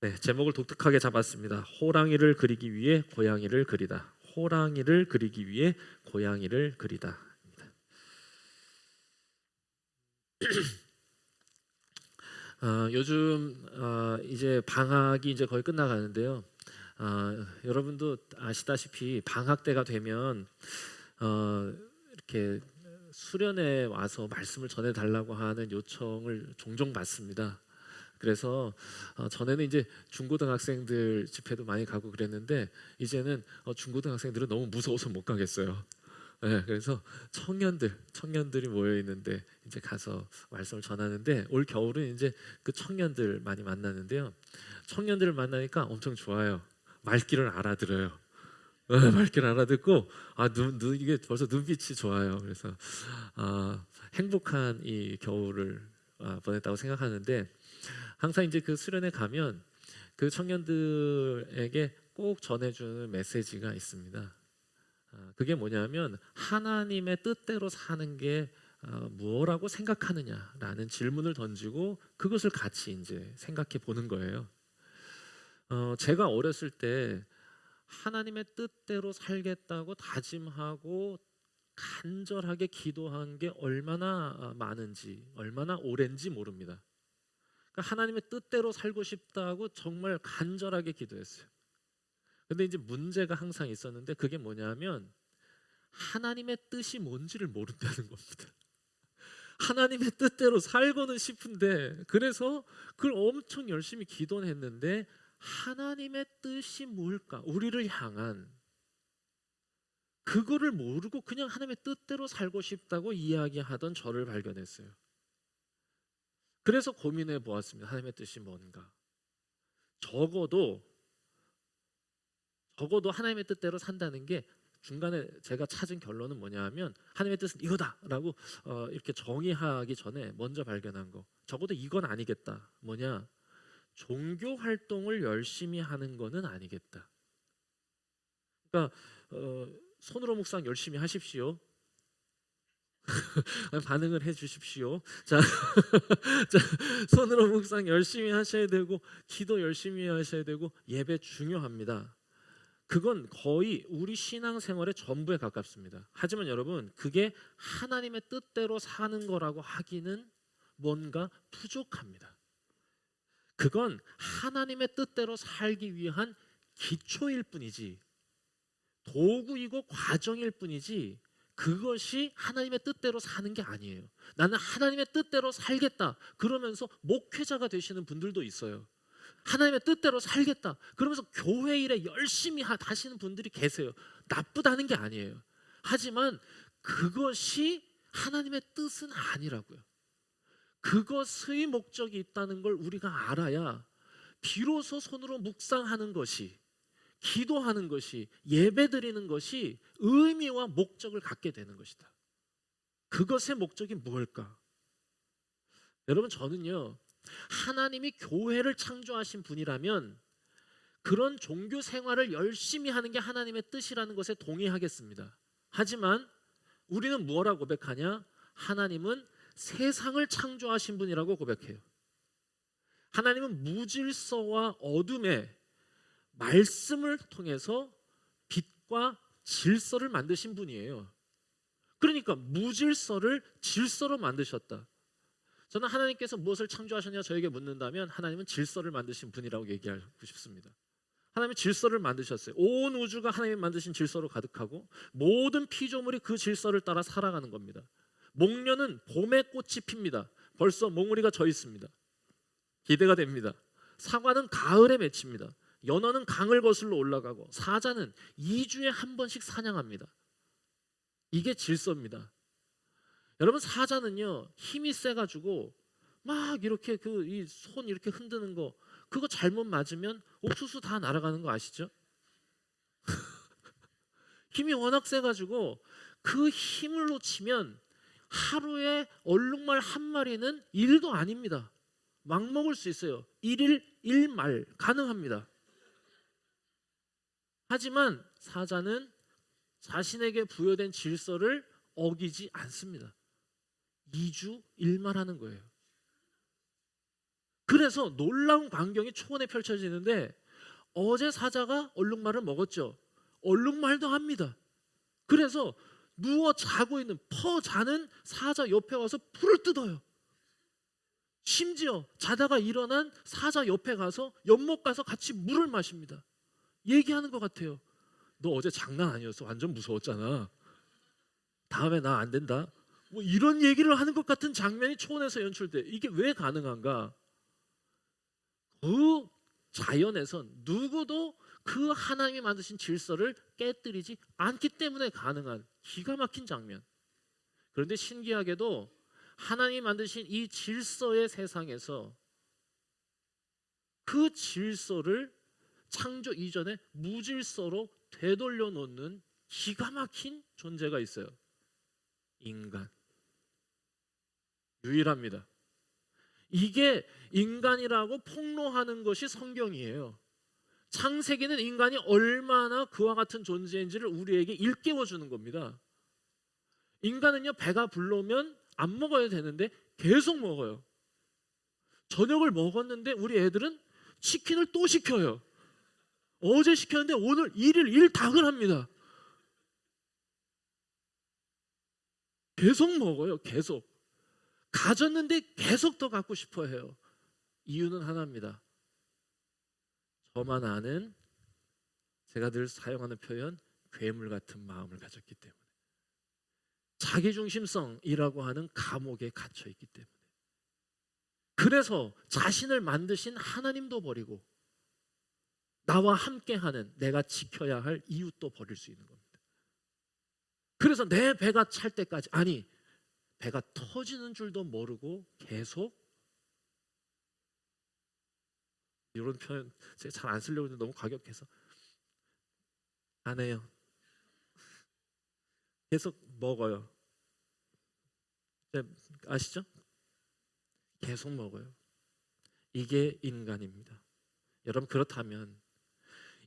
네, 제목을 독특하게 잡았습니다. 호랑이를 그리기 위해 고양이를 그리다. 호랑이를 그리기 위해 고양이를 그리다. 아, 요즘 아, 이제 방학이 이제 거의 끝나가는데요. 아, 여러분도 아시다시피 방학 때가 되면 어, 이렇게 수련회 와서 말씀을 전해 달라고 하는 요청을 종종 받습니다. 그래서 어, 전에는 이제 중고등학생들 집회도 많이 가고 그랬는데 이제는 어, 중고등학생들은 너무 무서워서 못 가겠어요. 네, 그래서 청년들 청년들이 모여 있는데 이제 가서 말씀을 전하는데 올 겨울은 이제 그 청년들 많이 만나는데요. 청년들을 만나니까 엄청 좋아요. 말귀를 알아들어요. 네, 말귀를 알아듣고 아 눈, 눈 이게 벌써 눈빛이 좋아요. 그래서 아, 행복한 이 겨울을 아, 보냈다고 생각하는데 항상 이제 그 수련회 가면 그 청년들에게 꼭 전해주는 메시지가 있습니다. 아, 그게 뭐냐면 하나님의 뜻대로 사는 게 어, 무엇라고 생각하느냐라는 질문을 던지고 그것을 같이 이제 생각해 보는 거예요. 어, 제가 어렸을 때 하나님의 뜻대로 살겠다고 다짐하고 간절하게 기도한 게 얼마나 아, 많은지, 얼마나 오랜지 모릅니다. 그러니까 하나님의 뜻대로 살고 싶다고 정말 간절하게 기도했어요. 근데 이제 문제가 항상 있었는데 그게 뭐냐면 하나님의 뜻이 뭔지를 모른다는 겁니다. 하나님의 뜻대로 살고는 싶은데 그래서 그걸 엄청 열심히 기도는 했는데 하나님의 뜻이 뭘까? 우리를 향한 그거를 모르고 그냥 하나님의 뜻대로 살고 싶다고 이야기하던 저를 발견했어요. 그래서 고민해 보았습니다. 하나님의 뜻이 뭔가? 적어도 적어도 하나님의 뜻대로 산다는 게 중간에 제가 찾은 결론은 뭐냐하면 하나님의 뜻은 이거다라고 어, 이렇게 정의하기 전에 먼저 발견한 거 적어도 이건 아니겠다 뭐냐 종교 활동을 열심히 하는 거는 아니겠다 그러니까 어, 손으로 묵상 열심히 하십시오 반응을 해 주십시오 자, 자 손으로 묵상 열심히 하셔야 되고 기도 열심히 하셔야 되고 예배 중요합니다 그건 거의 우리 신앙생활의 전부에 가깝습니다. 하지만 여러분, 그게 하나님의 뜻대로 사는 거라고 하기는 뭔가 부족합니다. 그건 하나님의 뜻대로 살기 위한 기초일 뿐이지, 도구이고 과정일 뿐이지, 그것이 하나님의 뜻대로 사는 게 아니에요. 나는 하나님의 뜻대로 살겠다. 그러면서 목회자가 되시는 분들도 있어요. 하나님의 뜻대로 살겠다. 그러면서 교회 일에 열심히 하시는 분들이 계세요. 나쁘다는 게 아니에요. 하지만 그것이 하나님의 뜻은 아니라고요. 그것의 목적이 있다는 걸 우리가 알아야 비로소 손으로 묵상하는 것이 기도하는 것이 예배 드리는 것이 의미와 목적을 갖게 되는 것이다. 그것의 목적이 무엇일까? 여러분 저는요. 하나님이 교회를 창조하신 분이라면 그런 종교 생활을 열심히 하는 게 하나님의 뜻이라는 것에 동의하겠습니다. 하지만 우리는 무엇라고 고백하냐? 하나님은 세상을 창조하신 분이라고 고백해요. 하나님은 무질서와 어둠의 말씀을 통해서 빛과 질서를 만드신 분이에요. 그러니까 무질서를 질서로 만드셨다. 저는 하나님께서 무엇을 창조하셨냐 저에게 묻는다면 하나님은 질서를 만드신 분이라고 얘기하고 싶습니다. 하나님은 질서를 만드셨어요. 온 우주가 하나님이 만드신 질서로 가득하고 모든 피조물이 그 질서를 따라 살아가는 겁니다. 목련은 봄에 꽃이 핍니다. 벌써 몽우리가 져 있습니다. 기대가 됩니다. 사과는 가을에 맺힙니다. 연어는 강을 거슬러 올라가고 사자는 2주에 한 번씩 사냥합니다. 이게 질서입니다. 여러분 사자는요 힘이 세가지고 막 이렇게 그 이 손 이렇게 흔드는 거 그거 잘못 맞으면 옥수수 다 날아가는 거 아시죠? 힘이 워낙 세가지고 그 힘을 놓치면 하루에 얼룩말 한 마리는 일도 아닙니다. 막 먹을 수 있어요. 일일 일말 가능합니다. 하지만 사자는 자신에게 부여된 질서를 어기지 않습니다. 2주 일만 하는 거예요. 그래서 놀라운 광경이 초원에 펼쳐지는데 어제 사자가 얼룩말을 먹었죠. 얼룩말도 합니다. 그래서 누워 자고 있는 퍼 자는 사자 옆에 와서 풀을 뜯어요. 심지어 자다가 일어난 사자 옆에 가서 연못 가서 같이 물을 마십니다. 얘기하는 것 같아요. 너 어제 장난 아니었어. 완전 무서웠잖아. 다음에 나 안 된다. 뭐 이런 얘기를 하는 것 같은 장면이 초원에서 연출돼. 이게 왜 가능한가? 그 자연에선 누구도 그 하나님이 만드신 질서를 깨뜨리지 않기 때문에 가능한 기가 막힌 장면. 그런데 신기하게도 하나님이 만드신 이 질서의 세상에서 그 질서를 창조 이전에 무질서로 되돌려 놓는 기가 막힌 존재가 있어요. 인간. 유일합니다. 이게 인간이라고 폭로하는 것이 성경이에요. 창세기는 인간이 얼마나 그와 같은 존재인지를 우리에게 일깨워 주는 겁니다. 인간은요 배가 불러면 안 먹어야 되는데 계속 먹어요. 저녁을 먹었는데 우리 애들은 치킨을 또 시켜요. 어제 시켰는데 오늘 일일 일닭을 합니다. 계속 먹어요. 계속. 가졌는데 계속 더 갖고 싶어 해요. 이유는 하나입니다. 저만 아는 제가 늘 사용하는 표현 괴물 같은 마음을 가졌기 때문에 자기중심성이라고 하는 감옥에 갇혀 있기 때문에 그래서 자신을 만드신 하나님도 버리고 나와 함께하는 내가 지켜야 할 이웃도 버릴 수 있는 겁니다. 그래서 내 배가 찰 때까지 아니 배가 터지는 줄도 모르고 계속 이런 표현 제가 잘 안 쓰려고 했는데 너무 과격해서 안 해요. 계속 먹어요. 네, 아시죠? 계속 먹어요. 이게 인간입니다. 여러분 그렇다면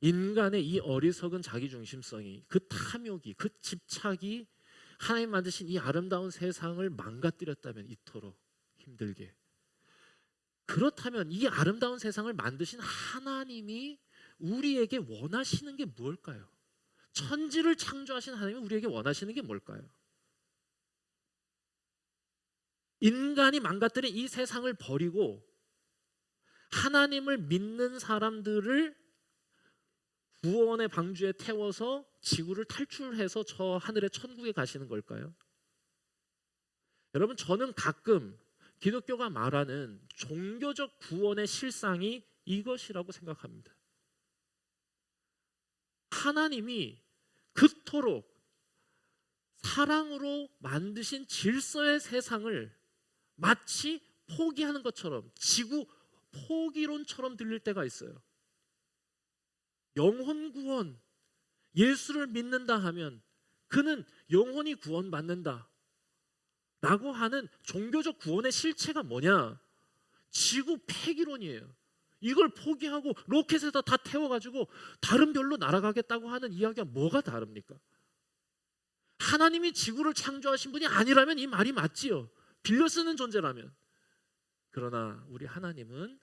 인간의 이 어리석은 자기중심성이 그 탐욕이 그 집착이 하나님 만드신 이 아름다운 세상을 망가뜨렸다면 이토록 힘들게 그렇다면 이 아름다운 세상을 만드신 하나님이 우리에게 원하시는 게 무엇일까요? 천지를 창조하신 하나님이 우리에게 원하시는 게 뭘까요? 인간이 망가뜨린 이 세상을 버리고 하나님을 믿는 사람들을 구원의 방주에 태워서 지구를 탈출해서 저 하늘의 천국에 가시는 걸까요? 여러분 저는 가끔 기독교가 말하는 종교적 구원의 실상이 이것이라고 생각합니다. 하나님이 그토록 사랑으로 만드신 질서의 세상을 마치 포기하는 것처럼 지구 포기론처럼 들릴 때가 있어요. 영혼 구원, 예수를 믿는다 하면 그는 영혼이 구원받는다. 라고 하는 종교적 구원의 실체가 뭐냐? 지구 폐기론이에요. 이걸 포기하고 로켓에다 다 태워가지고 다른 별로 날아가겠다고 하는 이야기가 뭐가 다릅니까? 하나님이 지구를 창조하신 분이 아니라면 이 말이 맞지요. 빌려 쓰는 존재라면. 그러나 우리 하나님은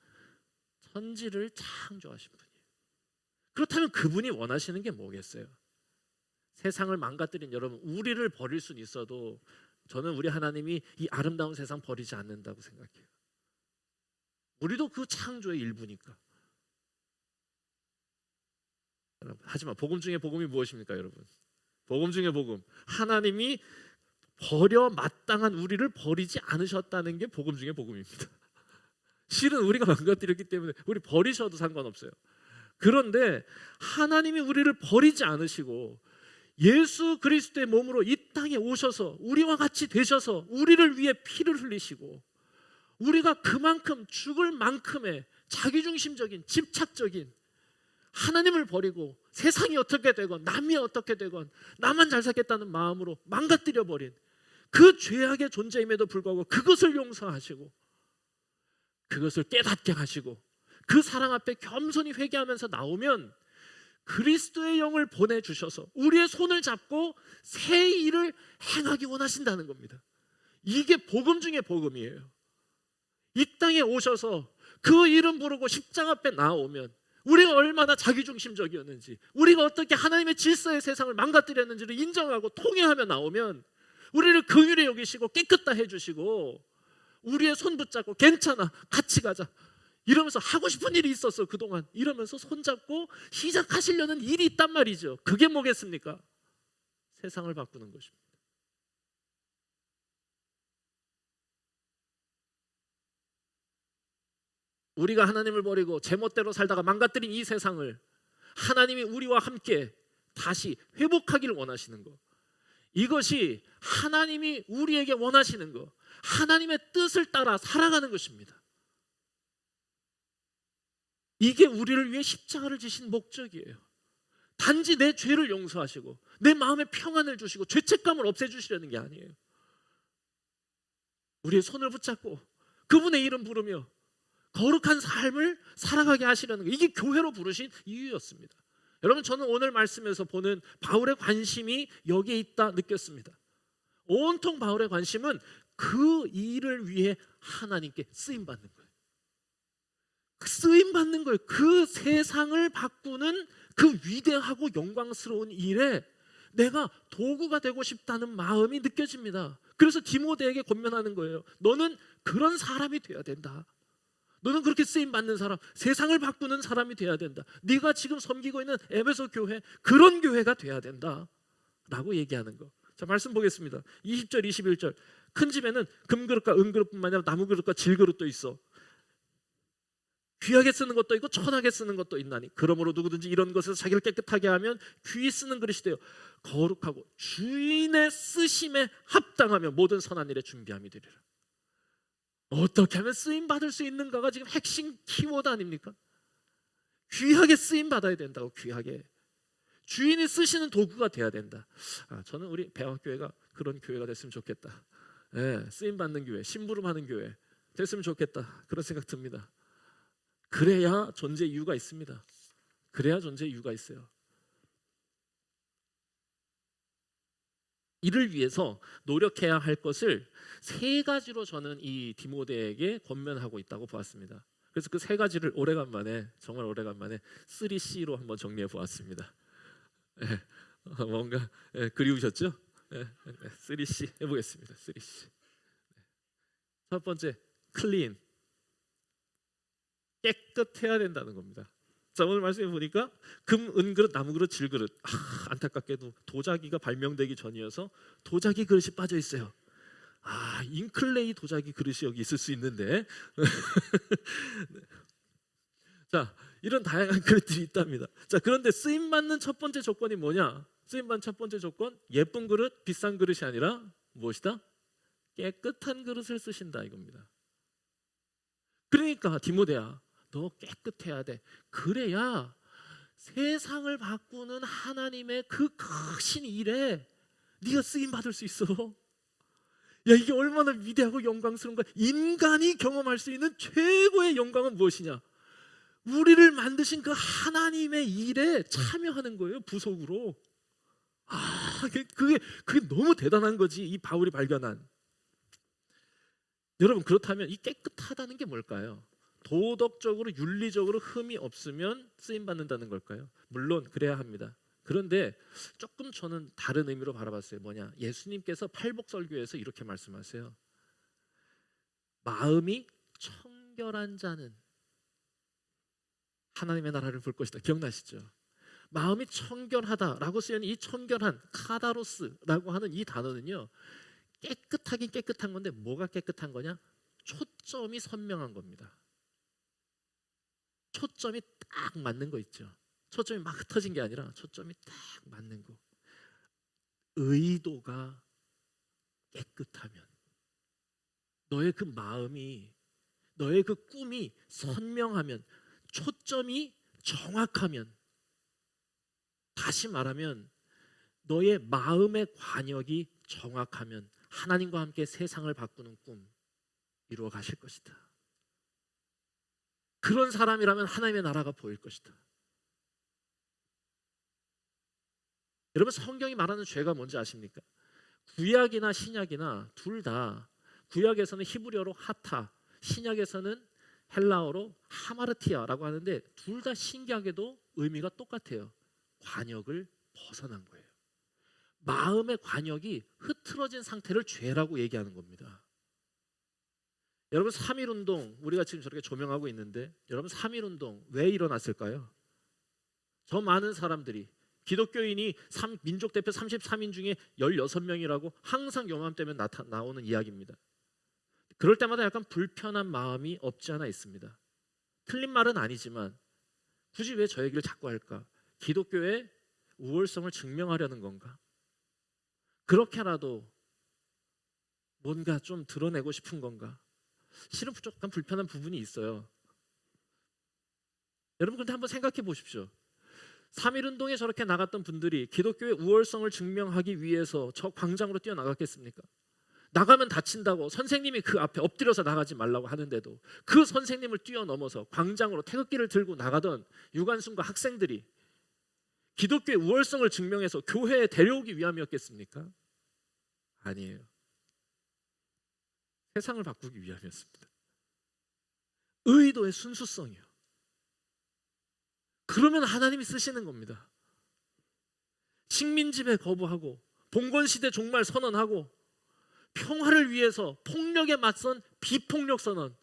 천지를 창조하신 분이에요. 그렇다면 그분이 원하시는 게 뭐겠어요? 세상을 망가뜨린 여러분, 우리를 버릴 수는 있어도 저는 우리 하나님이 이 아름다운 세상 버리지 않는다고 생각해요. 우리도 그 창조의 일부니까. 하지만 복음 중에 복음이 무엇입니까, 여러분? 복음 중에 복음. 하나님이 버려 마땅한 우리를 버리지 않으셨다는 게 복음 중에 복음입니다. 실은 우리가 망가뜨렸기 때문에 우리 버리셔도 상관없어요. 그런데 하나님이 우리를 버리지 않으시고 예수 그리스도의 몸으로 이 땅에 오셔서 우리와 같이 되셔서 우리를 위해 피를 흘리시고 우리가 그만큼 죽을 만큼의 자기중심적인 집착적인 하나님을 버리고 세상이 어떻게 되건 남이 어떻게 되건 나만 잘 살겠다는 마음으로 망가뜨려 버린 그 죄악의 존재임에도 불구하고 그것을 용서하시고 그것을 깨닫게 하시고 그 사랑 앞에 겸손히 회개하면서 나오면 그리스도의 영을 보내 주셔서 우리의 손을 잡고 새 일을 행하기 원하신다는 겁니다. 이게 복음 중에 복음이에요. 이 땅에 오셔서 그 이름 부르고 십자가 앞에 나오면 우리가 얼마나 자기중심적이었는지 우리가 어떻게 하나님의 질서의 세상을 망가뜨렸는지를 인정하고 통회하며 나오면 우리를 긍휼히 여기시고 깨끗다 해주시고 우리의 손 붙잡고 괜찮아 같이 가자 이러면서 하고 싶은 일이 있었어 그동안. 이러면서 손잡고 시작하시려는 일이 있단 말이죠. 그게 뭐겠습니까? 세상을 바꾸는 것입니다. 우리가 하나님을 버리고 제멋대로 살다가 망가뜨린 이 세상을 하나님이 우리와 함께 다시 회복하기를 원하시는 것. 이것이 하나님이 우리에게 원하시는 것. 하나님의 뜻을 따라 살아가는 것입니다 이게 우리를 위해 십자가를 지신 목적이에요. 단지 내 죄를 용서하시고 내 마음에 평안을 주시고 죄책감을 없애주시려는 게 아니에요. 우리의 손을 붙잡고 그분의 이름 부르며 거룩한 삶을 살아가게 하시려는 게 이게 교회로 부르신 이유였습니다. 여러분 저는 오늘 말씀에서 보는 바울의 관심이 여기에 있다 느꼈습니다. 온통 바울의 관심은 그 일을 위해 하나님께 쓰임 받는 거예요. 쓰임 받는 거예요. 그 세상을 바꾸는 그 위대하고 영광스러운 일에 내가 도구가 되고 싶다는 마음이 느껴집니다. 그래서 디모데에게 권면하는 거예요. 너는 그런 사람이 돼야 된다. 너는 그렇게 쓰임 받는 사람, 세상을 바꾸는 사람이 돼야 된다. 네가 지금 섬기고 있는 에베소 교회 그런 교회가 돼야 된다. 라고 얘기하는 거. 자, 말씀 보겠습니다. 20절, 21절. 큰 집에는 금그릇과 은그릇뿐만 아니라 나무그릇과 질그릇도 있어. 귀하게 쓰는 것도 있고 천하게 쓰는 것도 있나니 그러므로 누구든지 이런 것에서 자기를 깨끗하게 하면 귀히 쓰는 그릇이 되어 거룩하고 주인의 쓰심에 합당하며 모든 선한 일에 준비함이 되리라. 어떻게 하면 쓰임 받을 수 있는가가 지금 핵심 키워드 아닙니까? 귀하게 쓰임 받아야 된다고 귀하게. 주인이 쓰시는 도구가 돼야 된다. 아, 저는 우리 배학교회가 그런 교회가 됐으면 좋겠다. 예, 쓰임 받는 교회 심부름하는 교회 됐으면 좋겠다. 그런 생각 듭니다 그래야 존재 이유가 있습니다. 그래야 존재 이유가 있어요. 이를 위해서 노력해야 할 것을 세 가지로 저는 이 디모데에게 권면하고 있다고 보았습니다. 그래서 그 세 가지를 오래간만에 정말 오래간만에 3C로 한번 정리해 보았습니다. 예, 뭔가 예, 그리우셨죠? 예, 3C 해보겠습니다. 3C. 첫 번째 클린 깨끗해야 된다는 겁니다. 자 오늘 말씀해 보니까 금, 은 그릇, 나무 그릇, 질 그릇. 아, 안타깝게도 도자기가 발명되기 전이어서 도자기 그릇이 빠져 있어요. 아 잉클레이 도자기 그릇이 여기 있을 수 있는데 자 이런 다양한 그릇들이 있답니다. 자 그런데 쓰임 받는 첫 번째 조건이 뭐냐? 쓰임 받는 첫 번째 조건 예쁜 그릇, 비싼 그릇이 아니라 무엇이다? 깨끗한 그릇을 쓰신다 이겁니다. 그러니까 디모데야 너 깨끗해야 돼. 그래야 세상을 바꾸는 하나님의 그 크신 일에 네가 쓰임 받을 수 있어. 야 이게 얼마나 위대하고 영광스러운 거야. 인간이 경험할 수 있는 최고의 영광은 무엇이냐? 우리를 만드신 그 하나님의 일에 참여하는 거예요. 부속으로. 아 그게 그게, 그게 너무 대단한 거지. 이 바울이 발견한. 여러분 그렇다면 이 깨끗하다는 게 뭘까요? 도덕적으로 윤리적으로 흠이 없으면 쓰임 받는다는 걸까요? 물론 그래야 합니다. 그런데 조금 저는 다른 의미로 바라봤어요. 뭐냐? 예수님께서 팔복 설교에서 이렇게 말씀하세요. 마음이 청결한 자는 하나님의 나라를 볼 것이다. 기억나시죠? 마음이 청결하다라고 쓰여있는 이 청결한 카다로스라고 하는 이 단어는요. 깨끗하긴 깨끗한 건데 뭐가 깨끗한 거냐? 초점이 선명한 겁니다. 초점이 딱 맞는 거 있죠. 초점이 막 흩어진 게 아니라 초점이 딱 맞는 거. 의도가 깨끗하면 너의 그 마음이 너의 그 꿈이 선명하면 초점이 정확하면 다시 말하면 너의 마음의 관역이 정확하면 하나님과 함께 세상을 바꾸는 꿈 이루어 가실 것이다. 그런 사람이라면 하나님의 나라가 보일 것이다. 여러분 성경이 말하는 죄가 뭔지 아십니까? 구약이나 신약이나 둘 다 구약에서는 히브리어로 하타, 신약에서는 헬라어로 하마르티아라고 하는데 둘 다 신기하게도 의미가 똑같아요. 관역을 벗어난 거예요. 마음의 관역이 흐트러진 상태를 죄라고 얘기하는 겁니다. 여러분 3.1 운동 우리가 지금 저렇게 조명하고 있는데 여러분 3.1 운동 왜 일어났을까요? 저 많은 사람들이 기독교인이 삼- 민족 대표 33인 중에 16명이라고 항상 요맘때면 나타 나오는 이야기입니다. 그럴 때마다 약간 불편한 마음이 없지 않아 있습니다. 틀린 말은 아니지만 굳이 왜 저 얘기를 자꾸 할까? 기독교의 우월성을 증명하려는 건가? 그렇게라도 뭔가 좀 드러내고 싶은 건가? 실은 약간 불편한 부분이 있어요. 여러분 근데 한번 생각해 보십시오. 3.1 운동에 저렇게 나갔던 분들이 기독교의 우월성을 증명하기 위해서 저 광장으로 뛰어나갔겠습니까? 나가면 다친다고 선생님이 그 앞에 엎드려서 나가지 말라고 하는데도 그 선생님을 뛰어넘어서 광장으로 태극기를 들고 나가던 유관순과 학생들이 기독교의 우월성을 증명해서 교회에 데려오기 위함이었겠습니까? 아니에요. 세상을 바꾸기 위함이었습니다. 의도의 순수성이요. 그러면 하나님이 쓰시는 겁니다. 식민 지배 거부하고 봉건 시대 종말 선언하고 평화를 위해서 폭력에 맞선 비폭력 선언.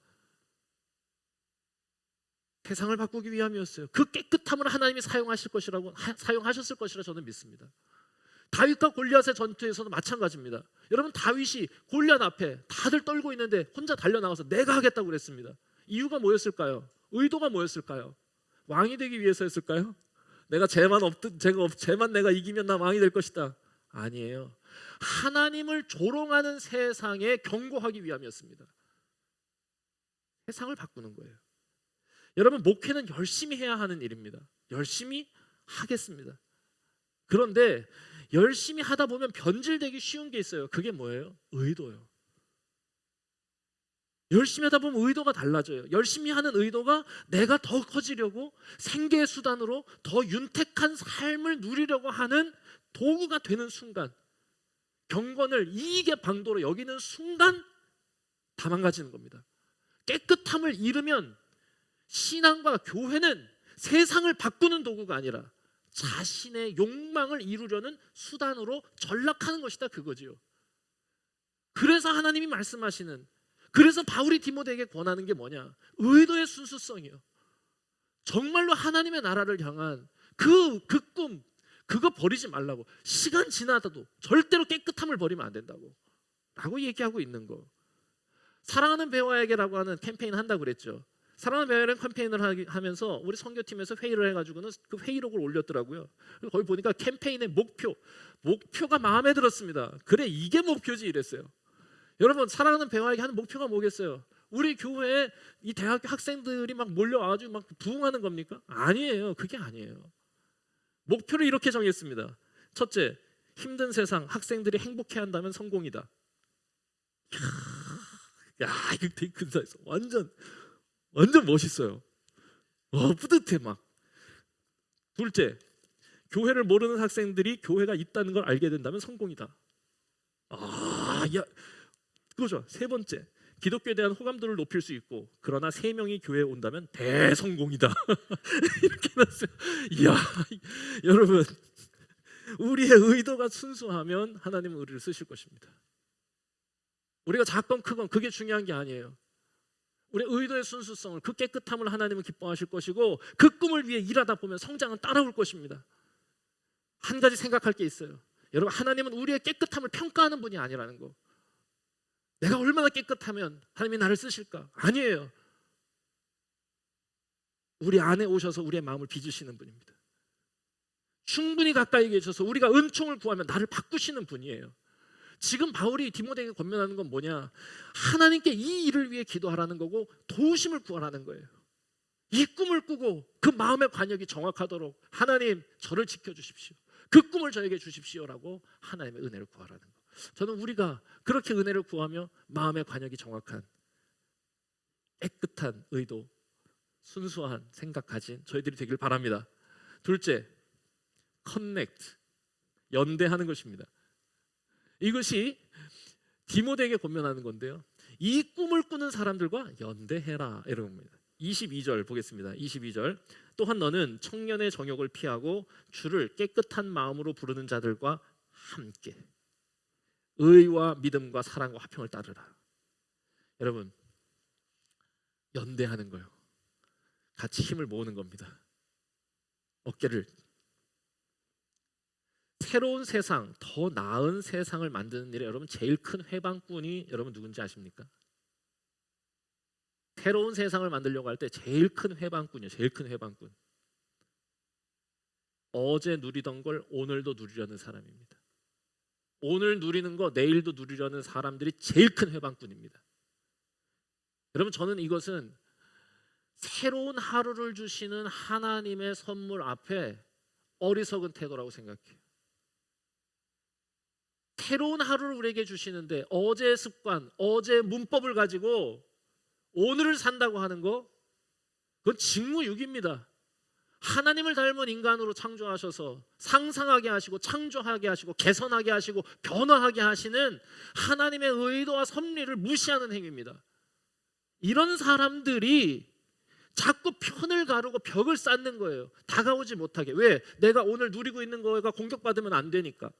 세상을 바꾸기 위함이었어요. 그 깨끗함을 하나님이 사용하실 것이라고 하- 사용하셨을 것이라 저는 믿습니다. 다윗과 골리앗의 전투에서도 마찬가지입니다. 여러분 다윗이 골리앗 앞에 다들 떨고 있는데 혼자 달려 나가서 내가 하겠다고 그랬습니다. 이유가 뭐였을까요? 의도가 뭐였을까요? 왕이 되기 위해서였을까요? 내가 죄만 없든 제가 없- 죄만 내가 이기면 나 왕이 될 것이다. 아니에요. 하나님을 조롱하는 세상에 경고하기 위함이었습니다. 세상을 바꾸는 거예요. 여러분 목회는 열심히 해야 하는 일입니다. 열심히 하겠습니다. 그런데 열심히 하다 보면 변질되기 쉬운 게 있어요. 그게 뭐예요? 의도요. 열심히 하다 보면 의도가 달라져요. 열심히 하는 의도가 내가 더 커지려고 생계의 수단으로 더 윤택한 삶을 누리려고 하는 도구가 되는 순간 경건을 이익의 방도로 여기는 순간 다 망가지는 겁니다. 깨끗함을 잃으면 신앙과 교회는 세상을 바꾸는 도구가 아니라 자신의 욕망을 이루려는 수단으로 전락하는 것이다 그거지요. 그래서 하나님이 말씀하시는 그래서 바울이 디모데에게 권하는 게 뭐냐? 의도의 순수성이요. 정말로 하나님의 나라를 향한 그 그 꿈 그거 버리지 말라고. 시간 지나도 절대로 깨끗함을 버리면 안 된다고. 라고 얘기하고 있는 거. 사랑하는 배우에게라고 하는 캠페인 한다고 그랬죠. 사랑하는 배우라는 캠페인을 하면서 우리 선교팀에서 회의를 해가지고는 그 회의록을 올렸더라고요. 거기 보니까 캠페인의 목표, 목표가 마음에 들었습니다. 그래 이게 목표지 이랬어요. 여러분 사랑하는 배우에게 하는 목표가 뭐겠어요? 우리 교회에 이 대학교 학생들이 막 몰려와가지고 막 부흥하는 겁니까? 아니에요. 그게 아니에요. 목표를 이렇게 정했습니다. 첫째, 힘든 세상 학생들이 행복해 한다면 성공이다. 야, 이거 되게 근사했어. 완전 완전 멋있어요. 와, 뿌듯해 막. 둘째, 교회를 모르는 학생들이 교회가 있다는 걸 알게 된다면 성공이다. 아, 야, 그거죠. 세 번째, 기독교에 대한 호감도를 높일 수 있고 그러나 세 명이 교회에 온다면 대성공이다. 이렇게 났어요. 이야, 여러분, 우리의 의도가 순수하면 하나님은 우리를 쓰실 것입니다. 우리가 작건 크건 그게 중요한 게 아니에요. 우리 의도의 순수성을 그 깨끗함을 하나님은 기뻐하실 것이고 그 꿈을 위해 일하다 보면 성장은 따라올 것입니다. 한 가지 생각할 게 있어요. 여러분 하나님은 우리의 깨끗함을 평가하는 분이 아니라는 거. 내가 얼마나 깨끗하면 하나님이 나를 쓰실까? 아니에요. 우리 안에 오셔서 우리의 마음을 빚으시는 분입니다. 충분히 가까이 계셔서 우리가 은총을 구하면 나를 바꾸시는 분이에요. 지금 바울이 디모데에게 권면하는 건 뭐냐? 하나님께 이 일을 위해 기도하라는 거고 도우심을 구하라는 거예요. 이 꿈을 꾸고 그 마음의 관역이 정확하도록 하나님 저를 지켜 주십시오. 그 꿈을 저에게 주십시오라고 하나님의 은혜를 구하라는 거. 저는 우리가 그렇게 은혜를 구하며 마음의 관역이 정확한 깨끗한 의도, 순수한 생각 가진 저희들이 되길 바랍니다. 둘째, 커넥트 연대하는 것입니다. 이것이 디모데에게 권면하는 건데요. 이 꿈을 꾸는 사람들과 연대해라 이런 겁니다. 22절 보겠습니다. 22절. 또한 너는 청년의 정욕을 피하고 주를 깨끗한 마음으로 부르는 자들과 함께 의와 믿음과 사랑과 화평을 따르라. 여러분 연대하는 거요. 같이 힘을 모으는 겁니다. 어깨를 새로운 세상, 더 나은 세상을 만드는 일에 여러분 제일 큰 회방꾼이 여러분 누군지 아십니까? 새로운 세상을 만들려고 할 때 제일 큰 회방꾼이요. 제일 큰 회방꾼. 어제 누리던 걸 오늘도 누리려는 사람입니다. 오늘 누리는 거 내일도 누리려는 사람들이 제일 큰 회방꾼입니다. 여러분 저는 이것은 새로운 하루를 주시는 하나님의 선물 앞에 어리석은 태도라고 생각해요. 새로운 하루를 우리에게 주시는데 어제의 습관, 어제의 문법을 가지고 오늘을 산다고 하는 거 그건 직무유기입니다. 하나님을 닮은 인간으로 창조하셔서 상상하게 하시고 창조하게 하시고 개선하게 하시고 변화하게 하시는 하나님의 의도와 섭리를 무시하는 행위입니다. 이런 사람들이 자꾸 편을 가르고 벽을 쌓는 거예요. 다가오지 못하게. 왜? 내가 오늘 누리고 있는 거가 공격받으면 안 되니까.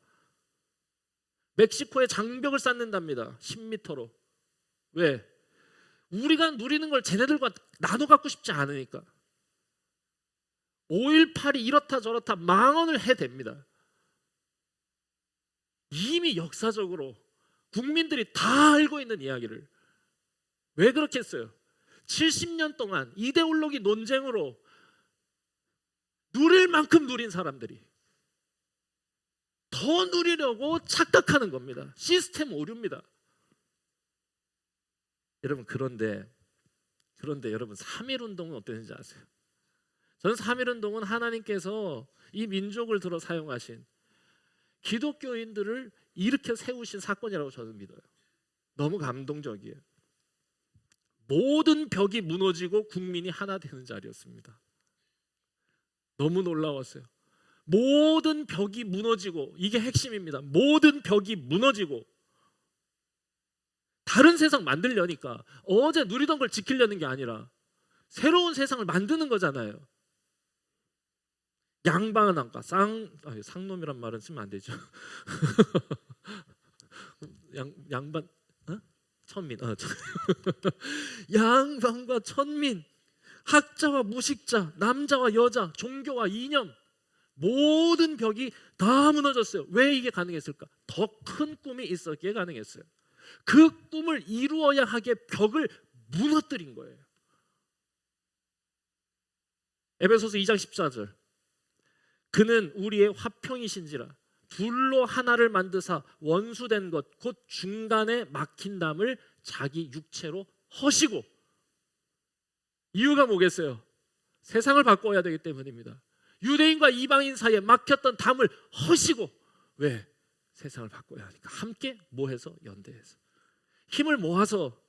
멕시코에 장벽을 쌓는답니다. 10m로. 왜? 우리가 누리는 걸 쟤네들과 나눠 갖고 싶지 않으니까. 5.18이 이렇다 저렇다 망언을 해댑니다. 이미 역사적으로 국민들이 다 알고 있는 이야기를 왜 그렇게 했어요? 70년 동안 이데올로기 논쟁으로 누릴 만큼 누린 사람들이 더 누리려고 착각하는 겁니다. 시스템 오류입니다. 여러분 그런데 그런데 여러분 3.1 운동은 어땠는지 아세요? 저는 3.1 운동은 하나님께서 이 민족을 들어 사용하신 기독교인들을 일으켜 세우신 사건이라고 저는 믿어요. 너무 감동적이에요. 모든 벽이 무너지고 국민이 하나 되는 자리였습니다. 너무 놀라웠어요. 모든 벽이 무너지고 이게 핵심입니다. 모든 벽이 무너지고 다른 세상 만들려니까 어제 누리던 걸 지키려는 게 아니라 새로운 세상을 만드는 거잖아요. 양반한가 쌍 아, 상놈이란 말은 쓰면 안 되죠. 양 양반 어? 천민 어, 천- 양반과 천민 학자와 무식자 남자와 여자 종교와 이념 모든 벽이 다 무너졌어요. 왜 이게 가능했을까? 더 큰 꿈이 있었기에 가능했어요. 그 꿈을 이루어야 하게 벽을 무너뜨린 거예요. 에베소서 2장 14절. 그는 우리의 화평이신지라 둘로 하나를 만드사 원수된 것 곧 중간에 막힌 담을 자기 육체로 허시고 이유가 뭐겠어요? 세상을 바꿔야 되기 때문입니다. 유대인과 이방인 사이에 막혔던 담을 허시고 왜? 세상을 바꿔야 하니까 함께 모해서 연대해서 힘을 모아서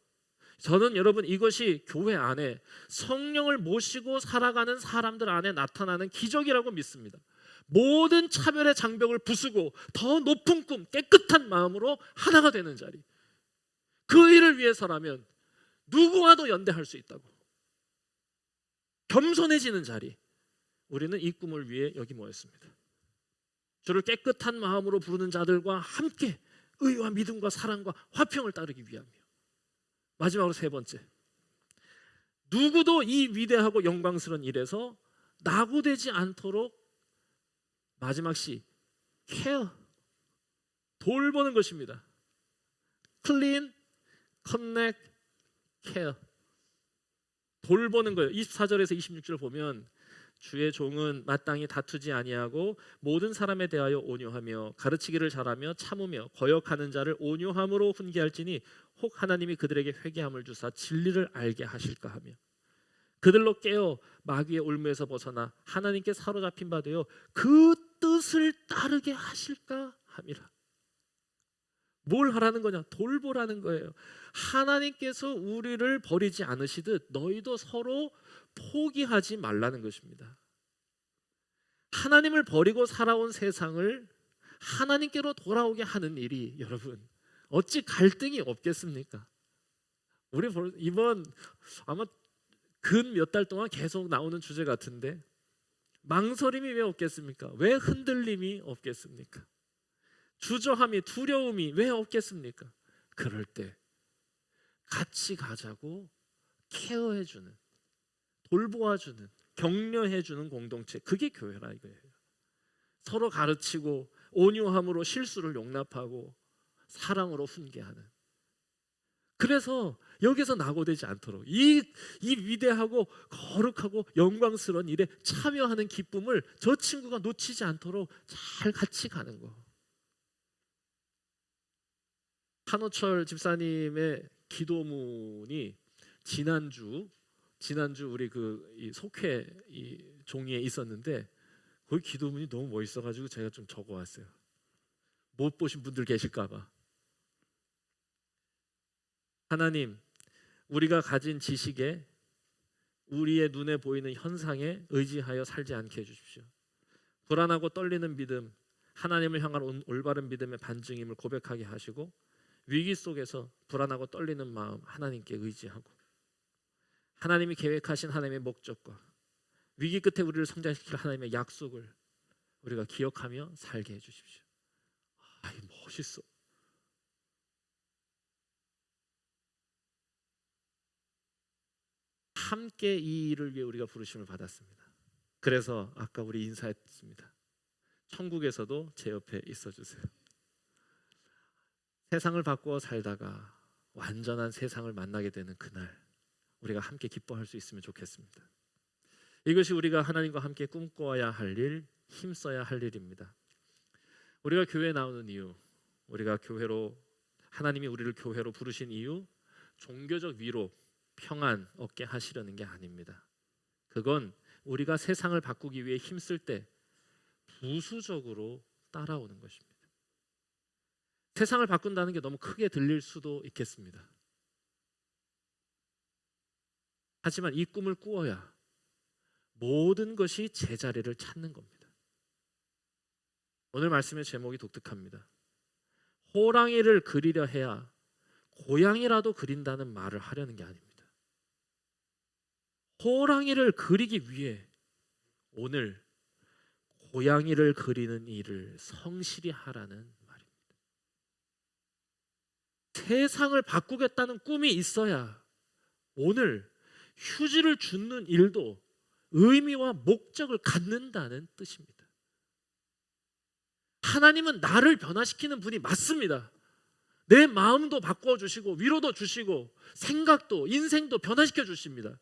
저는 여러분 이것이 교회 안에 성령을 모시고 살아가는 사람들 안에 나타나는 기적이라고 믿습니다. 모든 차별의 장벽을 부수고 더 높은 꿈, 깨끗한 마음으로 하나가 되는 자리. 그 일을 위해서라면 누구와도 연대할 수 있다고. 겸손해지는 자리. 우리는 이 꿈을 위해 여기 모였습니다. 주를 깨끗한 마음으로 부르는 자들과 함께 의와 믿음과 사랑과 화평을 따르기 위함이요. 마지막으로 세 번째. 누구도 이 위대하고 영광스러운 일에서 낙오되지 않도록 마지막 시 케어 돌보는 것입니다. 클린, 커넥, 케어 돌보는 거예요. 24절에서 26절 보면 주의 종은 마땅히 다투지 아니하고 모든 사람에 대하여 온유하며 가르치기를 잘하며 참으며 거역하는 자를 온유함으로 훈계할지니 혹 하나님이 그들에게 회개함을 주사 진리를 알게 하실까 하며 그들로 깨어 마귀의 올무에서 벗어나 하나님께 사로잡힌 바 되어 그 뜻을 따르게 하실까 함이라. 뭘 하라는 거냐? 돌보라는 거예요. 하나님께서 우리를 버리지 않으시듯 너희도 서로 포기하지 말라는 것입니다. 하나님을 버리고 살아온 세상을 하나님께로 돌아오게 하는 일이 여러분 어찌 갈등이 없겠습니까? 우리 볼- 이번 아마 근 몇 달 동안 계속 나오는 주제 같은데 망설임이 왜 없겠습니까? 왜 흔들림이 없겠습니까? 주저함이 두려움이 왜 없겠습니까? 그럴 때 같이 가자고 케어해 주는 돌보아 주는 격려해 주는 공동체 그게 교회라 이거예요. 서로 가르치고 온유함으로 실수를 용납하고 사랑으로 훈계하는. 그래서 여기서 낙오되지 않도록 이, 이 위대하고 거룩하고 영광스러운 일에 참여하는 기쁨을 저 친구가 놓치지 않도록 잘 같이 가는 거. 한호철 집사님의 기도문이 지난주 지난주 우리 그 이 속회 이 종이에 있었는데 거기 기도문이 너무 멋있어가지고 제가 좀 적어왔어요. 못 보신 분들 계실까봐. 하나님, 우리가 가진 지식에 우리의 눈에 보이는 현상에 의지하여 살지 않게 해주십시오. 불안하고 떨리는 믿음, 하나님을 향한 온- 올바른 믿음의 반증임을 고백하게 하시고 위기 속에서 불안하고 떨리는 마음 하나님께 의지하고 하나님이 계획하신 하나님의 목적과 위기 끝에 우리를 성장시킬 하나님의 약속을 우리가 기억하며 살게 해주십시오. 아이 멋있어. 함께 이 일을 위해 우리가 부르심을 받았습니다. 그래서 아까 우리 인사했습니다. 천국에서도 제 옆에 있어 주세요. 세상을 바꾸어 살다가 완전한 세상을 만나게 되는 그날 우리가 함께 기뻐할 수 있으면 좋겠습니다. 이것이 우리가 하나님과 함께 꿈꿔야 할 일, 힘써야 할 일입니다. 우리가 교회에 나오는 이유, 우리가 교회로 하나님이 우리를 교회로 부르신 이유, 종교적 위로, 평안 얻게 하시려는 게 아닙니다. 그건 우리가 세상을 바꾸기 위해 힘쓸 때 부수적으로 따라오는 것입니다. 세상을 바꾼다는 게 너무 크게 들릴 수도 있겠습니다. 하지만 이 꿈을 꾸어야 모든 것이 제자리를 찾는 겁니다. 오늘 말씀의 제목이 독특합니다. 호랑이를 그리려 해야 고양이라도 그린다는 말을 하려는 게 아닙니다. 호랑이를 그리기 위해 오늘 고양이를 그리는 일을 성실히 하라는. 세상을 바꾸겠다는 꿈이 있어야 오늘 휴지를 줍는 일도 의미와 목적을 갖는다는 뜻입니다. 하나님은 나를 변화시키는 분이 맞습니다. 내 마음도 바꿔 주시고 위로도 주시고 생각도 인생도 변화시켜 주십니다.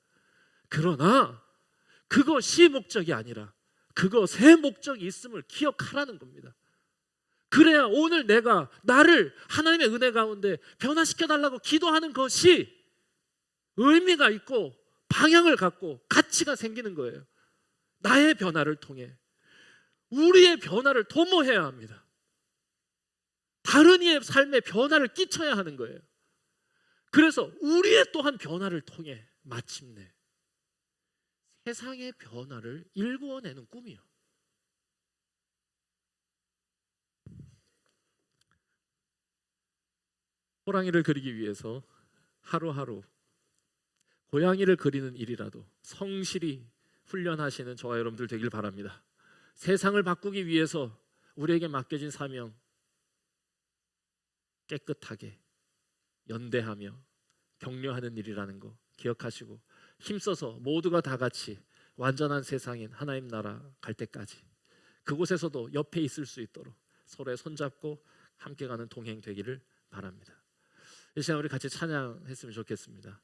그러나 그것이 목적이 아니라 그것의 목적이 있음을 기억하라는 겁니다. 그래야 오늘 내가 나를 하나님의 은혜 가운데 변화시켜 달라고 기도하는 것이 의미가 있고 방향을 갖고 가치가 생기는 거예요. 나의 변화를 통해 우리의 변화를 도모해야 합니다. 다른 이의 삶에 변화를 끼쳐야 하는 거예요. 그래서 우리의 또한 변화를 통해 마침내 세상의 변화를 일구어내는 꿈이요. 호랑이를 그리기 위해서 하루하루 고양이를 그리는 일이라도 성실히 훈련하시는 저와 여러분들 되길 바랍니다. 세상을 바꾸기 위해서 우리에게 맡겨진 사명 깨끗하게 연대하며 격려하는 일이라는 거 기억하시고 힘써서 모두가 다 같이 완전한 세상인 하나님 나라 갈 때까지 그곳에서도 옆에 있을 수 있도록 서로의 손잡고 함께 가는 동행 되기를 바랍니다. 이 시간 우리 같이 찬양했으면 좋겠습니다.